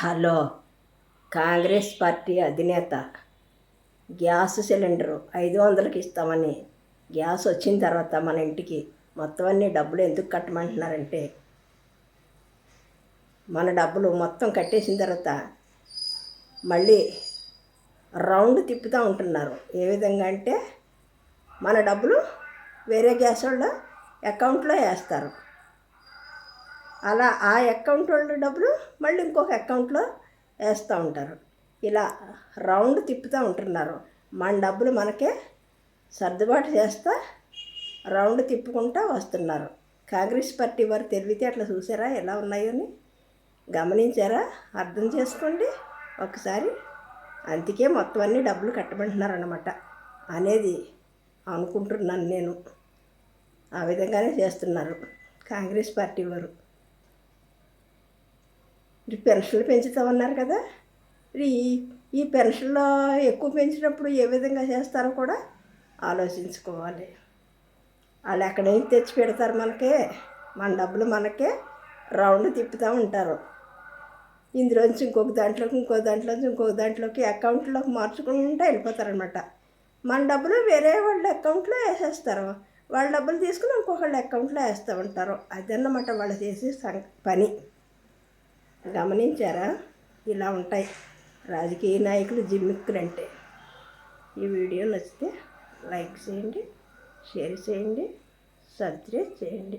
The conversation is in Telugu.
హలో కాంగ్రెస్ పార్టీ అధినేత. గ్యాస్ సిలిండరు ఐదు వందలకి ఇస్తామని. గ్యాస్ వచ్చిన తర్వాత మన ఇంటికి మొత్తం అన్ని డబ్బులు ఎందుకు కట్టమంటున్నారంటే మన డబ్బులు మొత్తం కట్టేసిన తర్వాత మళ్ళీ రౌండ్ తిప్పుతూ ఉంటున్నారు. ఏ విధంగా అంటే మన డబ్బులు వేరే గ్యాస్ వాళ్ళ అకౌంట్లో వేస్తారు. అలా ఆ అకౌంట్ వాళ్ళు డబ్బులు మళ్ళీ ఇంకొక అకౌంట్లో వేస్తూ ఉంటారు. ఇలా రౌండ్ తిప్పుతూ ఉంటున్నారు. మన డబ్బులు మనకే సర్దుబాటు చేస్తా రౌండ్ తిప్పుకుంటా వస్తున్నారు. కాంగ్రెస్ పార్టీ వారు తెలివితే అట్లా చూసారా? ఎలా ఉన్నాయని గమనించారా? అర్థం చేసుకోండి. ఒకసారి అందుకే మొత్తం అన్ని డబ్బులు కట్టమంటున్నారన్నమాట అనేది అనుకుంటున్నాను నేను. ఆ విధంగానే చేస్తున్నారు కాంగ్రెస్ పార్టీ వారు. మరి పెన్షన్లు పెంచుతామన్నారు కదా. ఈ ఈ పెన్షన్లో ఎక్కువ పెంచినప్పుడు ఏ విధంగా చేస్తారో కూడా ఆలోచించుకోవాలి. వాళ్ళు ఎక్కడ నుంచి తెచ్చి పెడతారు మనకే మన డబ్బులు మనకే రౌండ్ తిప్పుతూ ఉంటారు. ఇందులోంచి ఇంకొక దాంట్లోకి ఇంకో దాంట్లోంచి ఇంకొక దాంట్లోకి అకౌంట్లోకి మార్చుకుంటూ వెళ్ళిపోతారనమాట మన డబ్బులు వేరే వాళ్ళ అకౌంట్లో వేసేస్తారు. వాళ్ళ డబ్బులు తీసుకుని ఇంకొకళ్ళ అకౌంట్లో వేస్తూ ఉంటారు. అదన్నమాట వాళ్ళు చేసే సం పని. గమనించారా? ఇలా ఉంటాయి. రాజకీయ నాయకులు జిమ్మిక్కులు అంటే ఈ వీడియో నచ్చితే లైక్ చేయండి షేర్ చేయండి సబ్స్క్రైబ్ చేయండి.